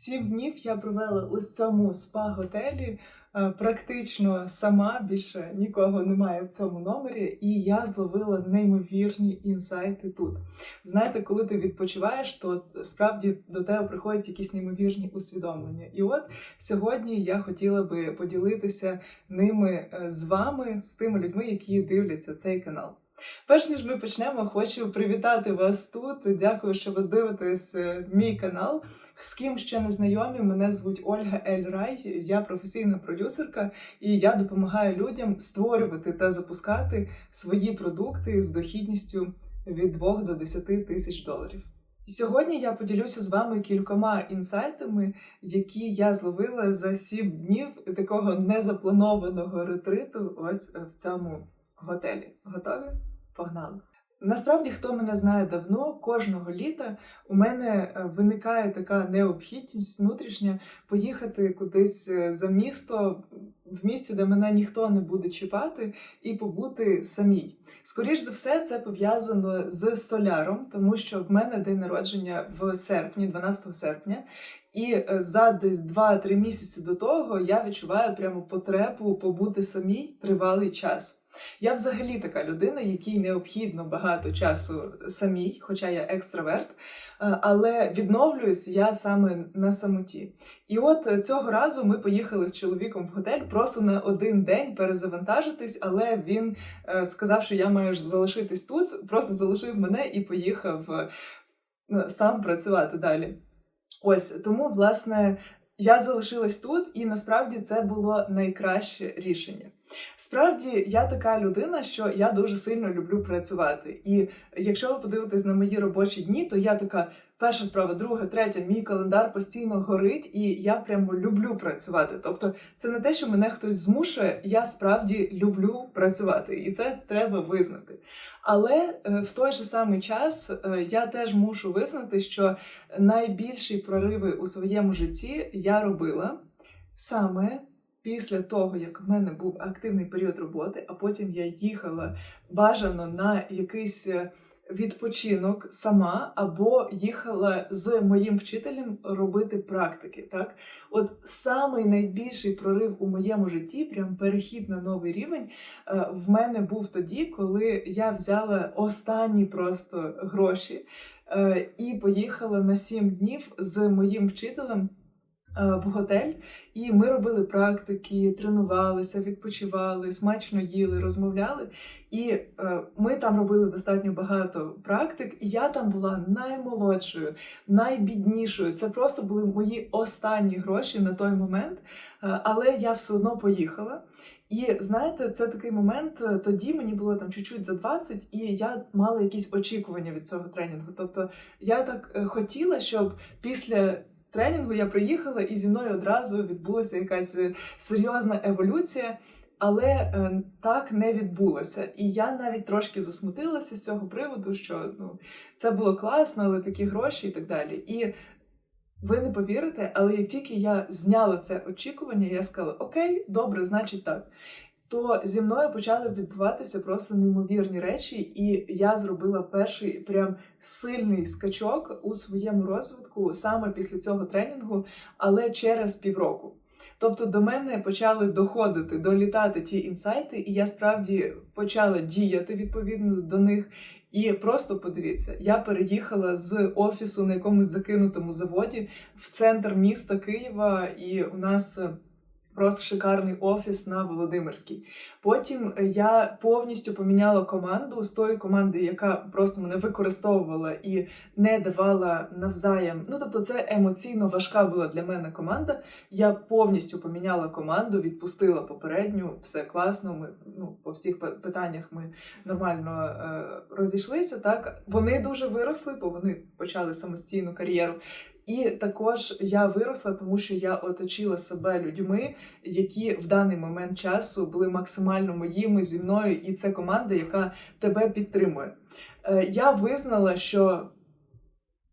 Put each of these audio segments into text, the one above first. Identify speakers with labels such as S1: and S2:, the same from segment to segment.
S1: Сім днів я провела в цьому спа-готелі. е, Практично сама більше нікого немає в цьому номері, і я зловила неймовірні інсайти тут. Знаєте, коли ти відпочиваєш, то справді до тебе приходять якісь неймовірні усвідомлення. І от сьогодні я хотіла би поділитися ними е, з вами, з тими людьми, які дивляться цей канал. Перш ніж ми почнемо, хочу привітати вас тут. Дякую, що ви дивитесь е, мій канал. З ким ще не знайомі, мене звуть Ольга Ель Рай, я професійна продюсерка, і я допомагаю людям створювати та запускати свої продукти з дохідністю від 2 до 10 тисяч доларів. Сьогодні я поділюся з вами кількома інсайтами, які я зловила за 7 днів такого незапланованого ретриту ось в цьому готелі. Готові? Погнали! Насправді, хто мене знає давно, кожного літа у мене е, виникає така необхідність внутрішня поїхати кудись е, за місто, в місці, де мене ніхто не буде чіпати, і побути самій. Скоріш за все, це пов'язано з соляром, тому що в мене день народження в серпні, 12 серпня. І е, за десь 2-3 місяці до того я відчуваю прямо потребу побути самій тривалий час. Я взагалі така людина, якій необхідно багато часу самій, хоча я екстраверт, е, але відновлююсь я саме на самоті. І от цього разу ми поїхали з чоловіком в готель просто на один день перезавантажитись, але він е, сказав, що я маю залишитись тут, просто залишив мене і поїхав сам працювати далі. Ось тому, власне, я залишилась тут, і насправді це було найкраще рішення. Справді, я така людина, що я дуже сильно люблю працювати. І якщо ви подивитесь на мої робочі дні, то я така перша справа, друга, третя, мій календар постійно горить, і я прямо люблю працювати. Тобто, це не те, що мене хтось змушує, я справді люблю працювати, і це треба визнати. Але е, в той же самий час е, я теж мушу визнати, що найбільші прориви у своєму житті я робила саме після того, як в мене був активний період роботи, а потім я їхала бажано на якийсь е, відпочинок сама, або їхала з моїм вчителем робити практики. Так, от самий найбільший прорив у моєму житті, прям перехід на новий рівень, е, в мене був тоді, коли я взяла останні просто гроші е, і поїхала на 7 днів з моїм вчителем. Е, В готель, і ми робили практики, тренувалися, відпочивали, смачно їли, розмовляли. І е, ми там робили достатньо багато практик, і я там була наймолодшою, найбіднішою. Це просто були мої останні гроші на той момент. Е, але я все одно поїхала. І знаєте, це такий момент. Тоді мені було там чуть-чуть за 20, і я мала якісь очікування від цього тренінгу. Тобто я так хотіла, щоб після тренінгу я приїхала, і зі мною одразу відбулася якась е, серйозна еволюція. Але е, так не відбулося. І я навіть трошки засмутилася з цього приводу, що ну, це було класно, але такі гроші і так далі. І ви не повірите, але як тільки я зняла це очікування, я сказала: Окей, добре, значить так. То зі мною почали відбуватися просто неймовірні речі, і я зробила перший прям сильний скачок у своєму розвитку саме після цього тренінгу, але через півроку. Тобто до мене почали доходити, долітати ті інсайти, і я справді почала діяти відповідно до них. І просто подивіться, я переїхала з офісу на якомусь закинутому заводі в центр міста Києва, і у нас просто шикарний офіс на Володимирській. Потім е, я повністю поміняла команду з тої команди, яка просто мене використовувала і не давала навзаєм. Ну тобто, це емоційно важка була для мене команда. Я повністю поміняла команду, відпустила попередню, все класно. Ми ну по всіх пи- питаннях ми нормально е, розійшлися. Так вони дуже виросли, бо вони почали самостійну кар'єру. І також я виросла, тому що я оточила себе людьми, які в даний момент часу були максимально моїми зі мною, і це команда, яка тебе підтримує. Е, Я визнала, що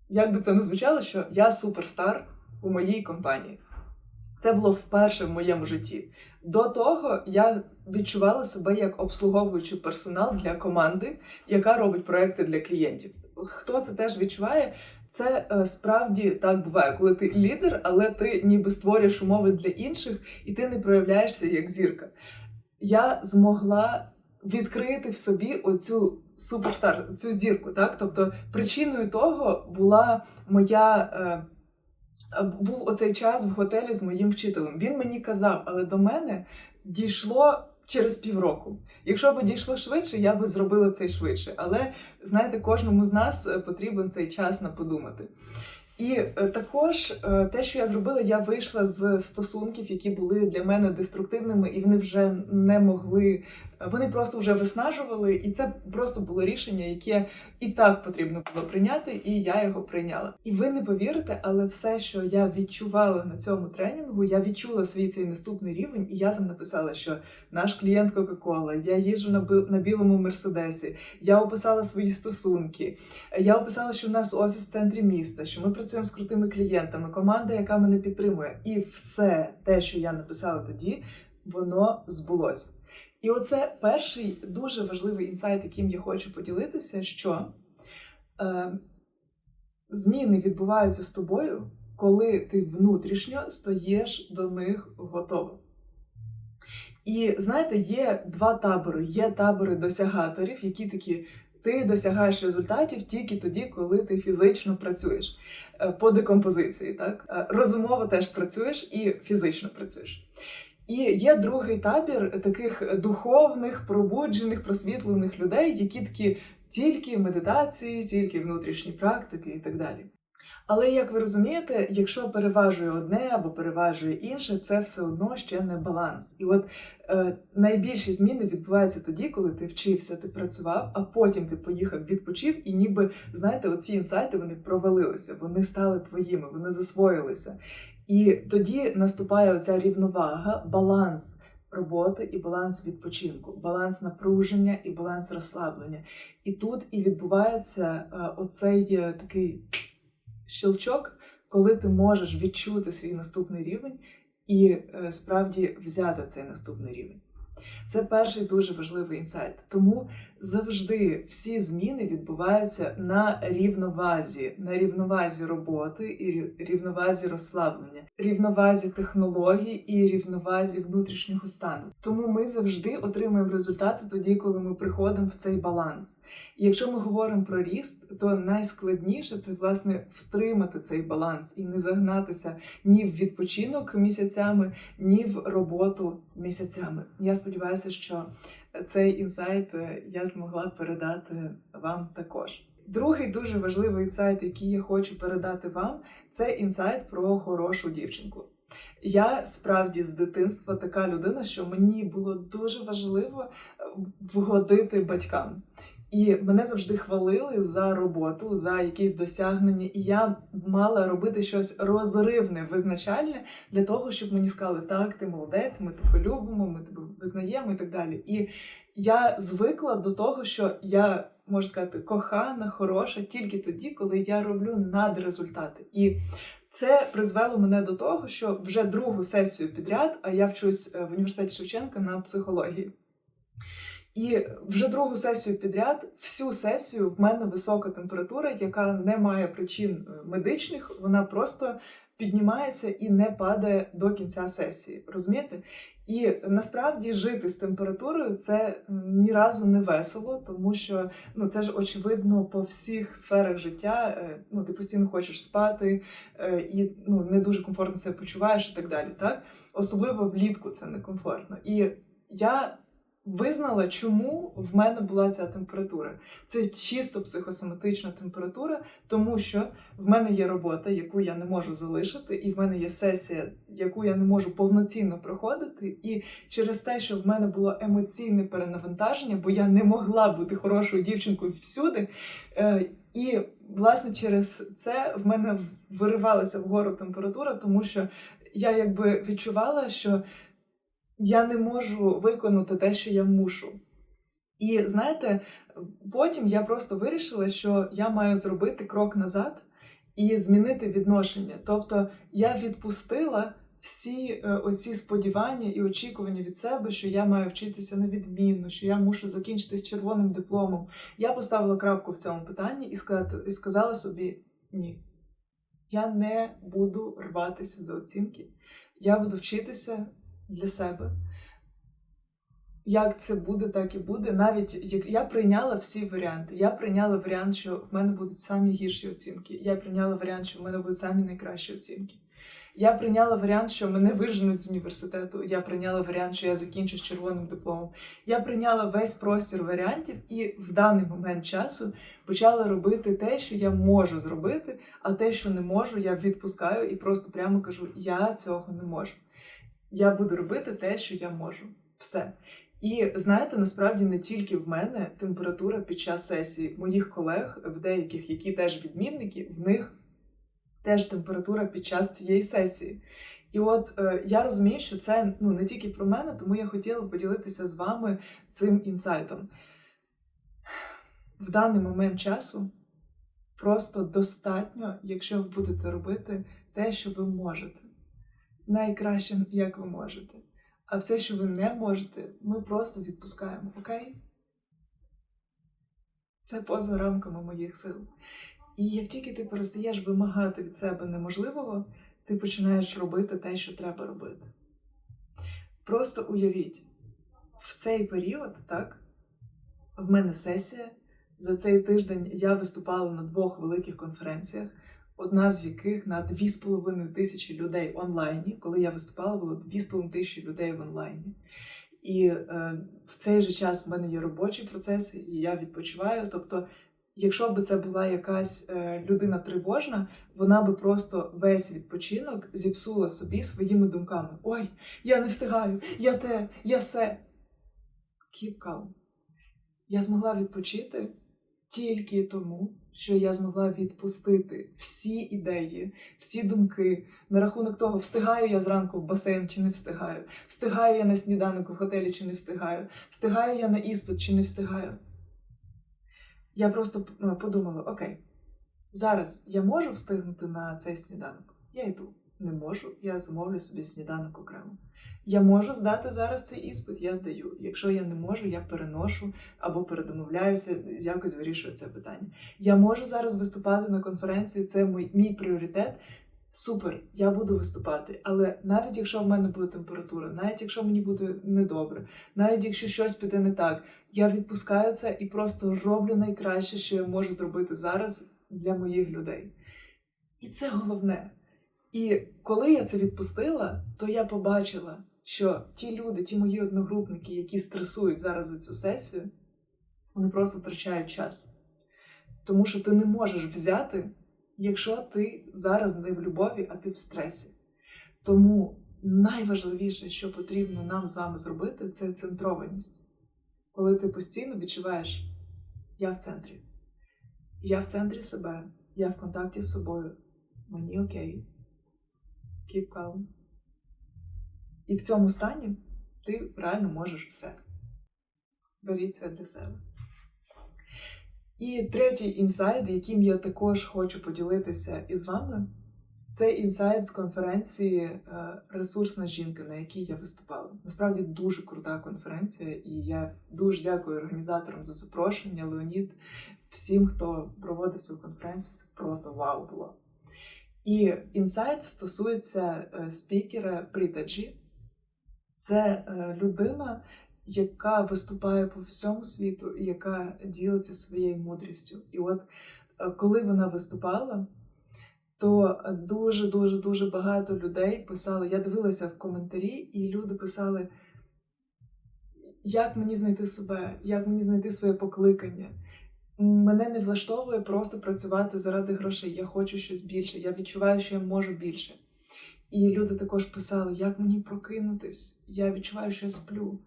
S1: як би це не звучало, що я суперстар у моїй компанії. Це було вперше в моєму житті. До того я відчувала себе як обслуговуючий персонал для команди, яка робить проекти для клієнтів. Хто це теж відчуває? Це е, справді так буває, коли ти лідер, але ти ніби створюєш умови для інших, і ти не проявляєшся як зірка. Я змогла відкрити в собі оцю суперстар, цю зірку. Так? Тобто причиною того була моя. Е, був оцей час в готелі з моїм вчителем. Він мені казав, але до мене дійшло через півроку. Якщо б дійшло швидше, я би зробила це швидше. Але знаєте, кожному з нас е, потрібен цей час на подумати. І е, також е, те, що я зробила, я вийшла з стосунків, які були для мене деструктивними, і вони вже не могли. Вони просто вже виснажували, і це просто було рішення, яке і так потрібно було прийняти, і я його прийняла. І ви не повірите, але все, що я відчувала на цьому тренінгу, я відчула свій цей наступний рівень, і я там написала, що наш клієнт Кока-Кола, я їжджу на на білому мерседесі, я описала свої стосунки. Я описала, що в нас офіс в центрі міста, що ми працюємо з крутими клієнтами, команда, яка мене підтримує. І все те, що я написала тоді, воно збулось. І оце перший дуже важливий інсайт, яким я хочу поділитися, що е, зміни відбуваються з тобою, коли ти внутрішньо стоїш до них готовим. І знаєте, є два табори. Є табори досягаторів, які такі. Ти досягаєш результатів тільки тоді, коли ти фізично працюєш Е, по декомпозиції. Так Е, розумово теж працюєш і фізично працюєш. І є другий табір таких духовних, пробуджених, просвітлених людей, які такі тільки медитації, тільки внутрішні практики і так далі. Але як ви розумієте, якщо переважує одне або переважує інше, це все одно ще не баланс. І от е, найбільші зміни відбуваються тоді, коли ти вчився, ти працював, а потім ти поїхав, відпочив, і ніби знаєте, оці інсайти вони провалилися, вони стали твоїми, вони засвоїлися. І тоді наступає оця рівновага, баланс роботи і баланс відпочинку, баланс напруження і баланс розслаблення. І тут і відбувається е, оцей е, такий щелчок, коли ти можеш відчути свій наступний рівень і е, справді взяти цей наступний рівень. Це перший дуже важливий інсайт. Тому завжди всі зміни відбуваються на рівновазі, на рівновазі роботи і рівновазі розслаблення, рівновазі технологій і рівновазі внутрішнього стану. Тому ми завжди отримуємо результати тоді, коли ми приходимо в цей баланс. І якщо ми говоримо про ріст, то найскладніше це власне втримати цей баланс і не загнатися ні в відпочинок місяцями, ні в роботу місяцями. Я сподіваюся, що цей інсайт е, я змогла передати вам також. Другий дуже важливий інсайт, який я хочу передати вам, це інсайт про хорошу дівчинку. Я справді з дитинства така людина, що мені було дуже важливо е, вгодити батькам. І мене завжди хвалили за роботу, за якісь досягнення, і я мала робити щось розривне, визначальне для того, щоб мені сказали, так, ти молодець, ми тебе любимо, ми тебе визнаємо і так далі. І я звикла до того, що я можу сказати кохана, хороша тільки тоді, коли я роблю надрезультати. І це призвело мене до того, що вже другу сесію підряд, а я вчусь е, в університеті Шевченка на психології. І вже другу сесію підряд, всю сесію в мене висока температура, яка не має причин е, медичних, вона просто піднімається і не падає до кінця сесії. Розумієте? І насправді жити з температурою це ні разу не весело, тому що ну це ж очевидно по всіх сферах життя. е, Ну ти постійно хочеш спати е, і ну не дуже комфортно себе почуваєш і так далі. Так особливо влітку це некомфортно. І я визнала, чому в мене була ця температура. Це чисто психосоматична температура, тому що в мене є робота, яку я не можу залишити, і в мене є сесія, яку я не можу повноцінно проходити. І через те, що в мене було емоційне перенавантаження, бо я не могла бути хорошою дівчинкою всюди. е, І власне через це в мене виривалася вгору температура, тому що я якби відчувала, що я не можу виконати те, що я мушу. І знаєте, потім я просто вирішила, що я маю зробити крок назад і змінити відношення. Тобто я відпустила всі е, оці сподівання і очікування від себе, що я маю вчитися на відмінно, що я мушу закінчити з червоним дипломом. Я поставила крапку в цьому питанні і сказати, і сказала собі: Ні. Я не буду рватися за оцінки. Я буду вчитися для себе. Як це буде, так і буде. Навіть як я прийняла всі варіанти. Я прийняла варіант, що в мене будуть самі гірші оцінки. Я прийняла варіант, що в мене будуть самі найкращі оцінки. Я прийняла варіант, що мене виженуть з університету. Я прийняла варіант, що я закінчу з червоним дипломом. Я прийняла весь простір варіантів і в даний момент часу почала робити те, що я можу зробити, а те, що не можу, я відпускаю і просто прямо кажу: я цього не можу. Я буду робити те, що я можу. Все. І знаєте, насправді не тільки в мене температура під час сесії моїх колег, в деяких, які теж відмінники, в них теж температура під час цієї сесії. І от е, я розумію, що це ну не тільки про мене, тому я хотіла поділитися з вами цим інсайтом. В даний момент часу просто достатньо, якщо ви будете робити те, що ви можете, найкращим, як ви можете. А все, що ви не можете, ми просто відпускаємо, окей? Це поза рамками моїх сил. І як тільки ти перестаєш вимагати від себе неможливого, ти починаєш робити те, що треба робити. Просто уявіть, в цей період, так, в мене сесія. За цей тиждень я виступала на двох великих конференціях, одна з яких на 2,5 тисячі людей онлайні. Коли я виступала, було 2,5 тисячі людей в онлайні. І е, в цей же час в мене є робочі процеси, і я відпочиваю. Тобто, якщо б це була якась е, людина тривожна, вона би просто весь відпочинок зіпсула собі своїми думками: Ой, я не встигаю, я те, я се. Keep calm. Я змогла відпочити тільки тому, що я змогла відпустити всі ідеї, всі думки на рахунок того, встигаю я зранку в басейн чи не встигаю, встигаю я на сніданок в готелі чи не встигаю, встигаю я на іспит чи не встигаю. Я просто ну, подумала: окей, зараз я можу встигнути на цей сніданок. Я йду. Не можу, я замовлю собі сніданок окремо. Я можу здати зараз цей іспит, я здаю. Якщо я не можу, я переношу або передомовляюся, якось вирішую це питання. Я можу зараз виступати на конференції, це мій, мій пріоритет. Супер, я буду виступати. Але навіть якщо в мене буде температура, навіть якщо мені буде недобре, навіть якщо щось піде не так, я відпускаю це і просто роблю найкраще, що я можу зробити зараз для моїх людей. І це головне. І коли я це відпустила, то я побачила, що ті люди, ті мої одногрупники, які стресують зараз за цю сесію, вони просто втрачають час. Тому що ти не можеш взяти, якщо ти зараз не в любові, а ти в стресі. Тому найважливіше, що потрібно нам з вами зробити, це центрованість. Коли ти постійно відчуваєш, я в центрі, я в центрі себе, я в контакті з собою, мені окей. Keep calm. І в цьому стані ти реально можеш все. Беріть це для себе. І третій інсайт, яким я також хочу поділитися із вами, це інсайт з конференції е, Ресурсна жінка, на якій я виступала. Насправді дуже крута конференція, і я дуже дякую організаторам за запрошення, Леонід, всім, хто проводив цю конференцію. Це просто вау було. І інсайт стосується е, спікера Прітаджі. Це е, людина, яка виступає по всьому світу і яка ділиться своєю мудрістю. І от е, коли вона виступала, то дуже дуже дуже багато людей писали. Я дивилася в коментарі, і люди писали, як мені знайти себе, як мені знайти своє покликання. Мене не влаштовує просто працювати заради грошей. Я хочу щось більше. Я відчуваю, що я можу більше. І люди також писали, як мені прокинутись. Я відчуваю, що я сплю.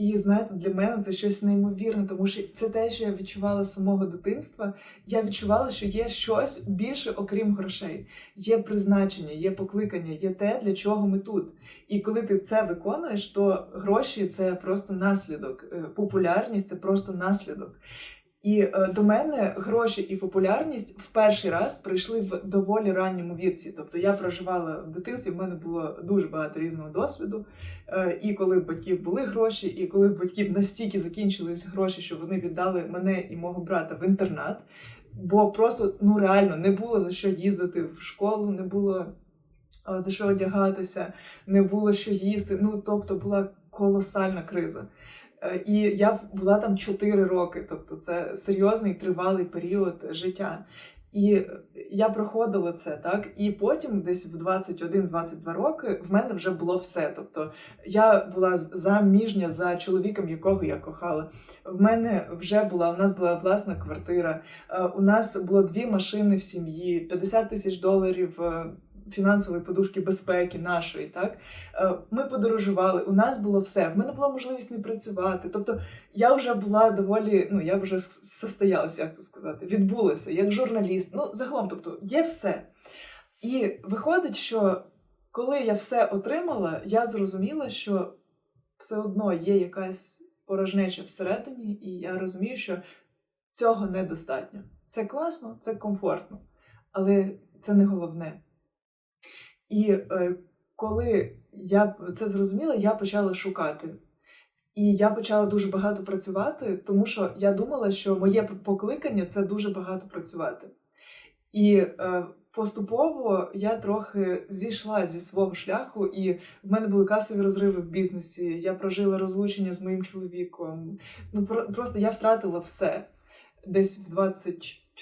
S1: І знаєте, для мене це щось неймовірне, тому що це те, що я відчувала з самого дитинства. Я відчувала, що є щось більше, окрім грошей. Є призначення, є покликання, є те, для чого ми тут. І коли ти це виконуєш, то гроші це просто наслідок. Е, Популярність це просто наслідок. І е, до мене гроші і популярність в перший раз прийшли в доволі ранньому віці. Тобто я проживала в дитинстві, в мене було дуже багато різного досвіду. Е, і коли в батьків були гроші, і коли в батьків настільки закінчились гроші, що вони віддали мене і мого брата в інтернат. бо просто ну реально не було за що їздити в школу, не було а, за що одягатися, не було що їсти. Ну тобто була колосальна криза. Е, І я була там 4 роки, тобто це серйозний тривалий період життя. І я проходила це, так, і потім, десь в 21-22 роки, в мене вже було все. Тобто я була заміжня за чоловіком, якого я кохала. В мене вже була, у нас була власна квартира, е, у нас було дві машини в сім'ї, 50 тисяч доларів. Фінансової подушки безпеки нашої, так Е, ми подорожували. У нас було все. В мене була можливість не працювати. Тобто я вже була доволі, ну я вже состоялася, як це сказати, відбулася як журналіст. Ну, загалом, тобто, є все. І виходить, що коли я все отримала, я зрозуміла, що все одно є якась порожнеча всередині, і я розумію, що цього недостатньо. Це класно, це комфортно, але це не головне. І е, коли я це зрозуміла, я почала шукати. І я почала дуже багато працювати, тому що я думала, що моє покликання це дуже багато працювати. І е, поступово я трохи зійшла зі свого шляху, і в мене були касові розриви в бізнесі. Я прожила розлучення з моїм чоловіком. Ну про, просто я втратила все десь в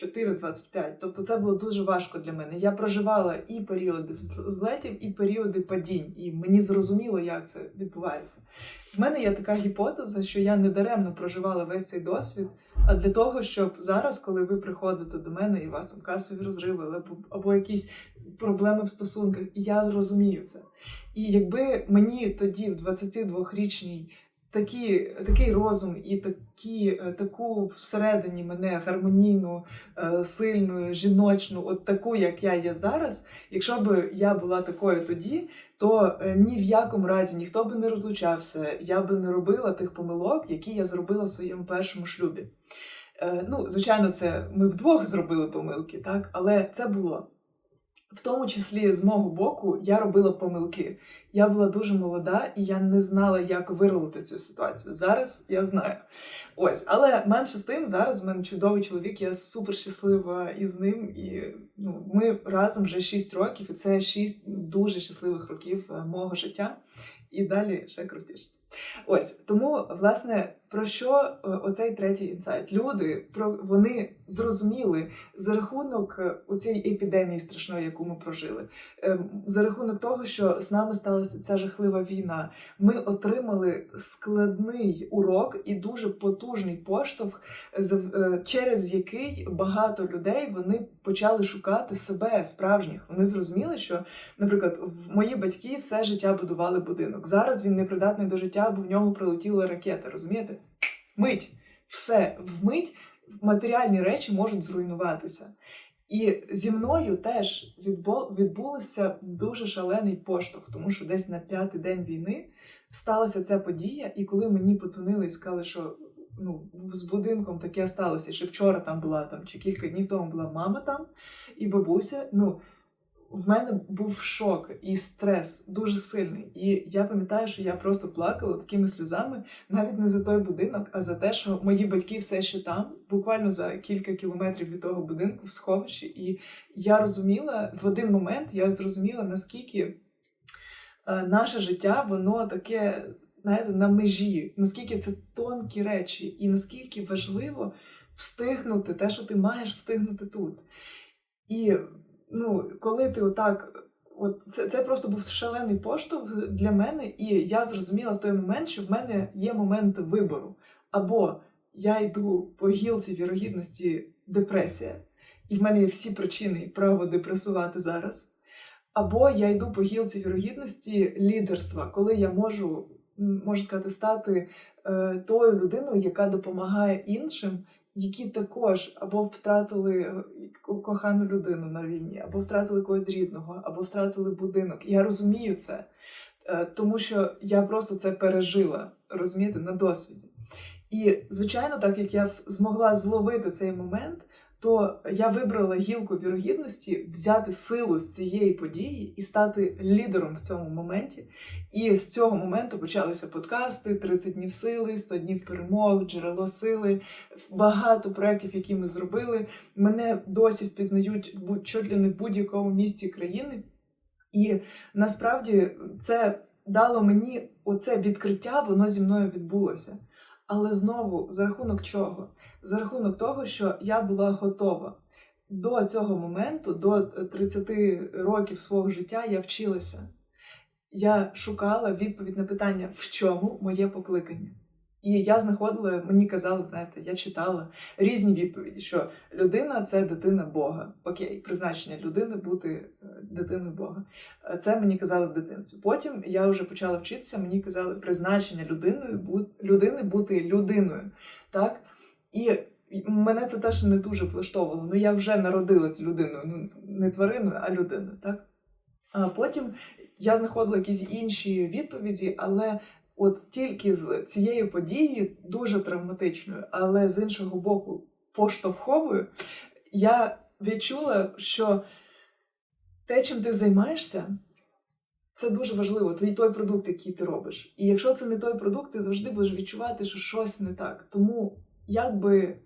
S1: 24-25. Тобто це було дуже важко для мене. Я проживала і періоди злетів, і періоди падінь, і мені зрозуміло, як це відбувається. В мене є така гіпотеза, що я не даремно проживала весь цей досвід, а для того, щоб зараз, коли ви приходите до мене і у вас там касові розриви, або, або якісь проблеми в стосунках, я розумію це. І якби мені тоді, в 22-річній, такі, такий розум і такі, е, таку всередині мене гармонійну, е, сильну, жіночну, от таку, як я є зараз, якщо б я була такою тоді, то е, ні в якому разі ніхто би не розлучався, я би не робила тих помилок, які я зробила в своєму першому шлюбі. Ну, звичайно, це ми вдвох зробили помилки, так, але це було. В тому числі з мого боку я робила помилки. Я була дуже молода і я не знала, як виролити цю ситуацію. Зараз я знаю. Ось, але менше з тим, зараз в мене чудовий чоловік, я супер щаслива із ним. І ну, ми разом вже 6 років, і це 6 дуже щасливих років е, мого життя. І далі ще крутіше. Ось тому, власне, про що е, оцей третій інсайт? Люди про вони зрозуміли за рахунок е, у цієї епідемії страшної, яку ми прожили, ем, за рахунок того, що з нами сталася ця жахлива війна. Ми отримали складний урок і дуже потужний поштовх, е, через який багато людей вони почали шукати себе справжніх. Вони зрозуміли, що, наприклад, мої батьки все життя будували будинок. Зараз він непридатний до життя, бо в ньому прилетіла ракета. Розумієте? Мить, все вмить матеріальні речі можуть зруйнуватися. І зі мною теж відбулося дуже шалений поштовх, тому що десь на п'ятий день війни сталася ця подія, і коли мені подзвонили і сказали, що ну, з будинком таке сталося, що вчора там була там, чи кілька днів тому була мама там і бабуся. Ну, в мене був шок і стрес дуже сильний. І я пам'ятаю, що я просто плакала такими сльозами, навіть не за той будинок, а за те, що мої батьки все ще там, буквально за кілька кілометрів від того будинку в сховищі. І я розуміла в один момент, я зрозуміла, наскільки е, наше життя, воно таке, знаєте, на межі, наскільки це тонкі речі, і наскільки важливо встигнути те, що ти маєш встигнути тут. І ну, коли ти отак. От це, це просто був шалений поштовх для мене, і я зрозуміла в той момент, що в мене є момент вибору. Або я йду по гілці вірогідності депресія, і в мене є всі причини право депресувати зараз. Або я йду по гілці вірогідності лідерства, коли я можу, м, можна сказати, стати е, тою людиною, яка допомагає іншим, які також або втратили е, кохану людину на війні, або втратили когось рідного, або втратили будинок. Я розумію це, е, тому що я просто це пережила, розумієте, на досвіді. І, звичайно, так як я змогла зловити цей момент, то я вибрала гілку вірогідності взяти силу з цієї події і стати лідером в цьому моменті. І з цього моменту почалися подкасти: 30 днів сили, 100 днів перемог, джерело сили, багато проєктів, які ми зробили. Мене досі впізнають в будь- чуть ли не будь-якому місті країни. І насправді це дало мені оце відкриття, воно зі мною відбулося. Але знову за рахунок чого? За рахунок того, що я була готова. До цього моменту, до 30 років свого життя, я вчилася. Я шукала відповідь на питання, в чому моє покликання. І я знаходила, мені казали, знаєте, я читала різні відповіді, що людина це дитина Бога. Окей, призначення людини бути е, дитиною Бога. Е, Це мені казали в дитинстві. Потім я вже почала вчитися, мені казали призначення людиною, людини бути людиною. Так? І мене це теж не дуже влаштовувало. Ну я вже народилась людиною, ну не твариною, а людиною. Так? А потім я знаходила якісь інші відповіді, але от тільки з цією подією, дуже травматичною, але з іншого боку, поштовховою, я відчула, що те, чим ти займаєшся, це дуже важливо, твій той продукт, який ти робиш. І якщо це не той продукт, ти завжди будеш відчувати, що щось не так. Тому якби е,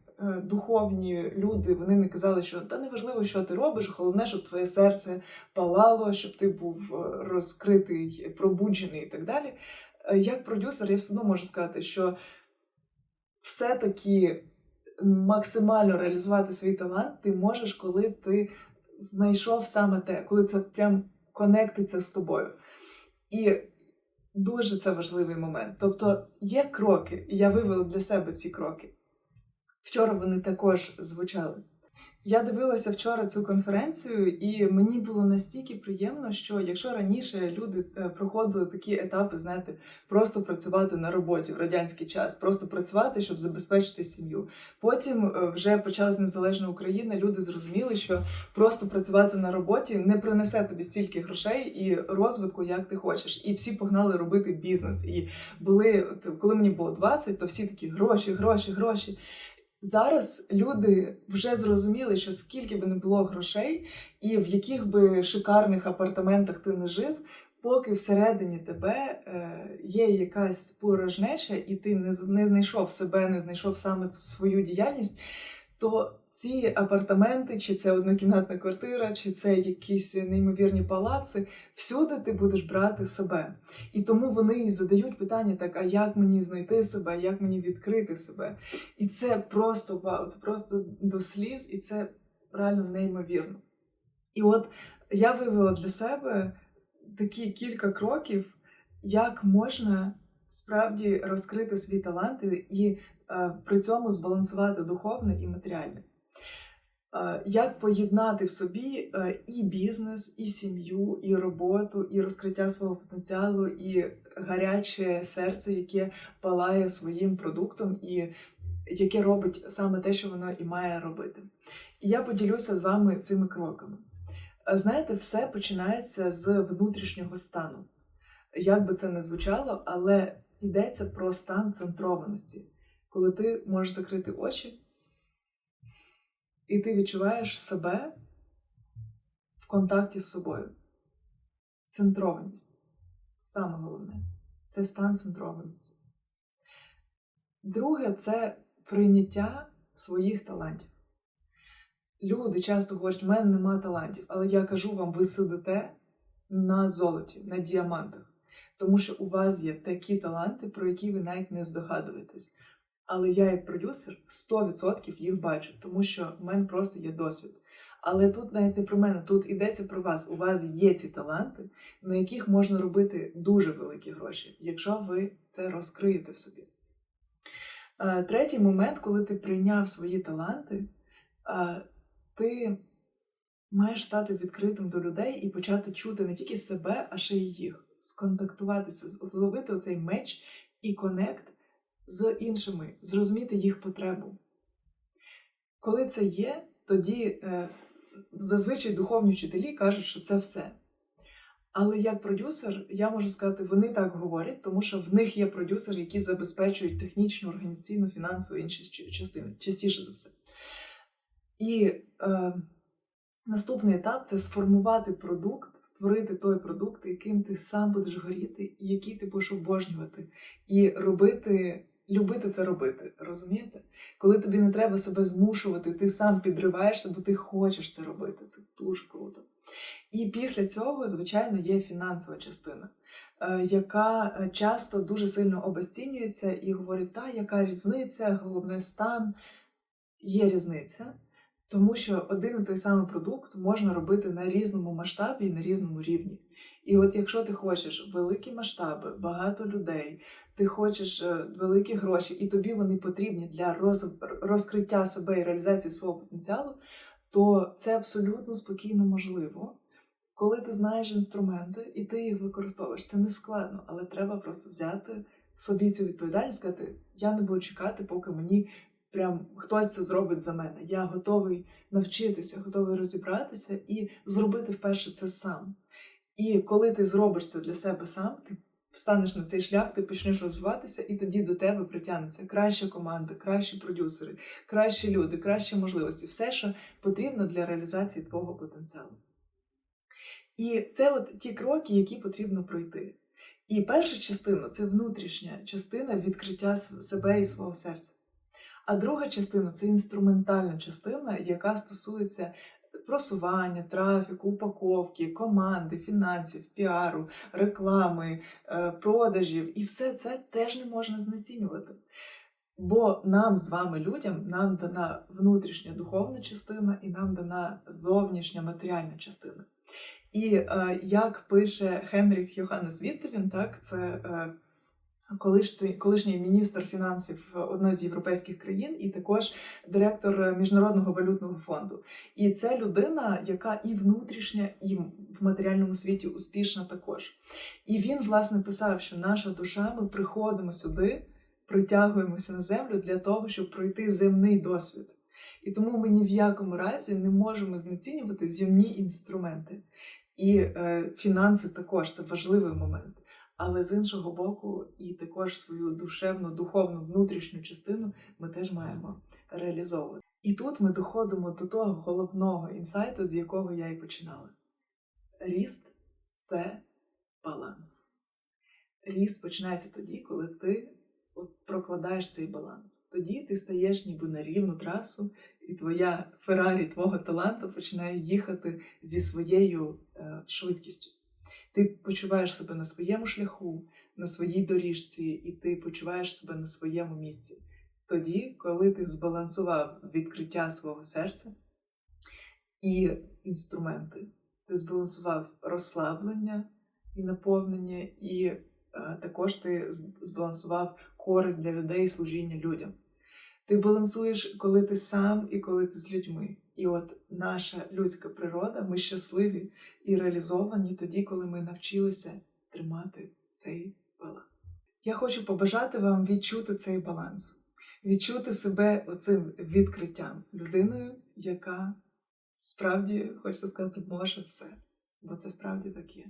S1: духовні люди вони не казали, що та не важливо, що ти робиш, головне, щоб твоє серце палало, щоб ти був е, розкритий, пробуджений і так далі. Е, Як продюсер, я все одно можу сказати, що все-таки максимально реалізувати свій талант ти можеш, коли ти знайшов саме те, коли це прям конектиться з тобою. І дуже це важливий момент. Тобто є кроки, і я вивела для себе ці кроки. Вчора вони також звучали. Я дивилася вчора цю конференцію, і мені було настільки приємно, що якщо раніше люди е, проходили такі етапи, знаєте, просто працювати на роботі в радянський час, просто працювати, щоб забезпечити сім'ю. Потім е, вже почалась незалежна Україна. Люди зрозуміли, що просто працювати на роботі не принесе тобі стільки грошей і розвитку, як ти хочеш. І всі погнали робити бізнес. І були, коли мені було 20, то всі такі гроші, гроші, гроші. Зараз люди вже зрозуміли, що скільки би не було грошей, і в яких би шикарних апартаментах ти не жив, поки всередині тебе е, є якась порожнеча, і ти не, не знайшов себе, не знайшов саме свою діяльність, то ці апартаменти, чи це однокімнатна квартира, чи це якісь неймовірні палаци, всюди ти будеш брати себе. І тому вони і задають питання: так, а як мені знайти себе, як мені відкрити себе? І це просто вау, це просто до сліз, і це реально неймовірно. І от я вивела для себе такі кілька кроків, як можна справді розкрити свій талант і- е, при цьому збалансувати духовне і матеріальне. Е, Як поєднати в собі е, і бізнес, і сім'ю, і роботу, і розкриття свого потенціалу, і гаряче серце, яке палає своїм продуктом, і яке робить саме те, що воно і має робити. І я поділюся з вами цими кроками. Е, Знаєте, все починається з внутрішнього стану. Як би це не звучало, але йдеться про стан центрованості, коли ти можеш закрити очі, і ти відчуваєш себе в контакті з собою. Центрованість. Саме головне це стан центрованості. Друге це прийняття своїх талантів. Люди часто говорять, в мене нема талантів, але я кажу вам, ви сидите на золоті, на діамантах, тому що у вас є такі таланти, про які ви навіть не здогадуєтесь. Але я, як продюсер, 100% їх бачу, тому що в мене просто є досвід. Але тут навіть не про мене, тут йдеться про вас. У вас є ці таланти, на яких можна робити дуже великі гроші, якщо ви це розкриєте в собі. Е, Третій момент, коли ти прийняв свої таланти, е, ти маєш стати відкритим до людей і почати чути не тільки себе, а ще й їх, сконтактуватися, зловити оцей меч і конект з іншими, зрозуміти їх потребу. Коли це є, тоді е, зазвичай духовні вчителі кажуть, що це все. Але як продюсер, я можу сказати, вони так говорять, тому що в них є продюсери, які забезпечують технічну, організаційну, фінансову інші частини, частіше за все. І е, наступний етап це сформувати продукт, створити той продукт, яким ти сам будеш горіти, і який ти будеш обожнювати, і робити, любити це робити. Розумієте? Коли тобі не треба себе змушувати, ти сам підриваєшся, бо ти хочеш це робити. Це дуже круто. І після цього, звичайно, є фінансова частина, е, яка е, часто дуже сильно обесцінюється і говорить, та яка різниця, головне стан. Є різниця, тому що один і той самий продукт можна робити на різному масштабі і на різному рівні. І от якщо ти хочеш великі масштаби, багато людей, ти хочеш е, великі гроші, і тобі вони потрібні для роз, розкриття себе і реалізації свого потенціалу, то це абсолютно спокійно можливо. Коли ти знаєш інструменти і ти їх використовуєш, це не складно, але треба просто взяти собі цю відповідальність, сказати, я не буду чекати, поки мені прям хтось це зробить за мене. Я готовий навчитися, готовий розібратися і зробити вперше це сам. І коли ти зробиш це для себе сам, ти встанеш на цей шлях, ти почнеш розвиватися, і тоді до тебе притягнеться краща команда, кращі продюсери, кращі люди, кращі можливості, все, що потрібно для реалізації твого потенціалу. І це от ті кроки, які потрібно пройти. І перша частина це внутрішня частина відкриття себе і свого серця. А друга частина це інструментальна частина, яка стосується просування, трафіку, упаковки, команди, фінансів, піару, реклами, е, продажів. І все це теж не можна знецінювати. Бо нам з вами, людям, нам дана внутрішня духовна частина і нам дана зовнішня матеріальна частина. І е, як пише Хенрік Йоханнес Віттерін, так, це е, колишній, колишній міністр фінансів одної з європейських країн, і також директор Міжнародного валютного фонду. І це людина, яка і внутрішня, і в матеріальному світі успішна також. І він, власне, писав, що наша душа, ми приходимо сюди, притягуємося на землю для того, щоб пройти земний досвід. І тому ми ні в якому разі не можемо знецінювати земні інструменти. І е, фінанси також це важливий момент. Але з іншого боку, і також свою душевну, духовну внутрішню частину ми теж маємо реалізовувати. І тут ми доходимо до того головного інсайту, з якого я і починала. Ріст це баланс. Ріст починається тоді, коли ти прокладаєш цей баланс. Тоді ти стаєш ніби на рівну трасу, і твоя Феррарі твого таланту починає їхати зі своєю е, швидкістю. Ти почуваєш себе на своєму шляху, на своїй доріжці, і ти почуваєш себе на своєму місці. Тоді, коли ти збалансував відкриття свого серця і інструменти, ти збалансував розслаблення і наповнення, і е, також ти збалансував користь для людей служіння людям. Ти балансуєш, коли ти сам і коли ти з людьми. І от наша людська природа, ми щасливі і реалізовані тоді, коли ми навчилися тримати цей баланс. Я хочу побажати вам відчути цей баланс, відчути себе оцим відкриттям людиною, яка справді, хочеться сказати, може все, бо це справді так є.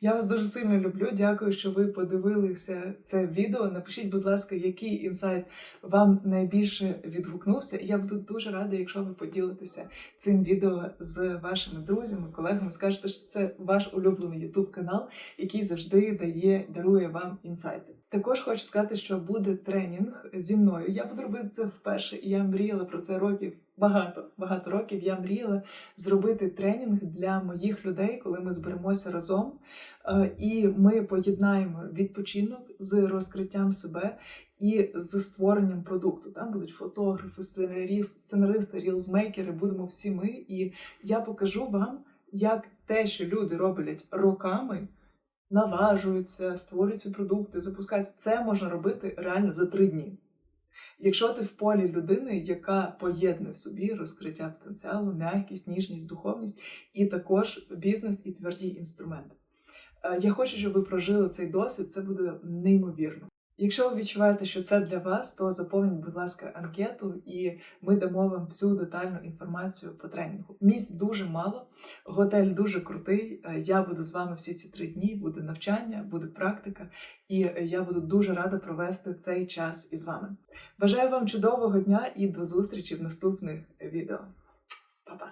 S1: Я вас дуже сильно люблю. Дякую, що ви подивилися це відео. Напишіть, будь ласка, який інсайт вам найбільше відгукнувся. Я буду дуже рада, якщо ви поділитеся цим відео з вашими друзями, колегами. Скажете, що це ваш улюблений YouTube канал, який завжди дає, дарує вам інсайти. Також хочу сказати, що буде тренінг зі мною. Я буду робити це вперше, і я мріяла про це років багато багато років. Я мріяла зробити тренінг для моїх людей, коли ми зберемося разом, е, і ми поєднаємо відпочинок з розкриттям себе. І з створенням продукту там будуть фотографи, сценаристи, рілзмейкери, будемо всі ми. І я покажу вам, як те, що люди роблять роками, наважуються, створюють ці продукти, запускаються. Це можна робити реально за три дні. Якщо ти в полі людини, яка поєднує в собі розкриття потенціалу, м'якість, ніжність, духовність і також бізнес і тверді інструменти. Е, я хочу, щоб ви прожили цей досвід, це буде неймовірно. Якщо ви відчуваєте, що це для вас, то заповніть, будь ласка, анкету, і ми дамо вам всю детальну інформацію по тренінгу. Місць дуже мало, готель дуже крутий. Е, Я буду з вами всі ці три дні. Буде навчання, буде практика, і е, я буду дуже рада провести цей час із вами. Бажаю вам чудового дня і до зустрічі в наступних відео. Па-па!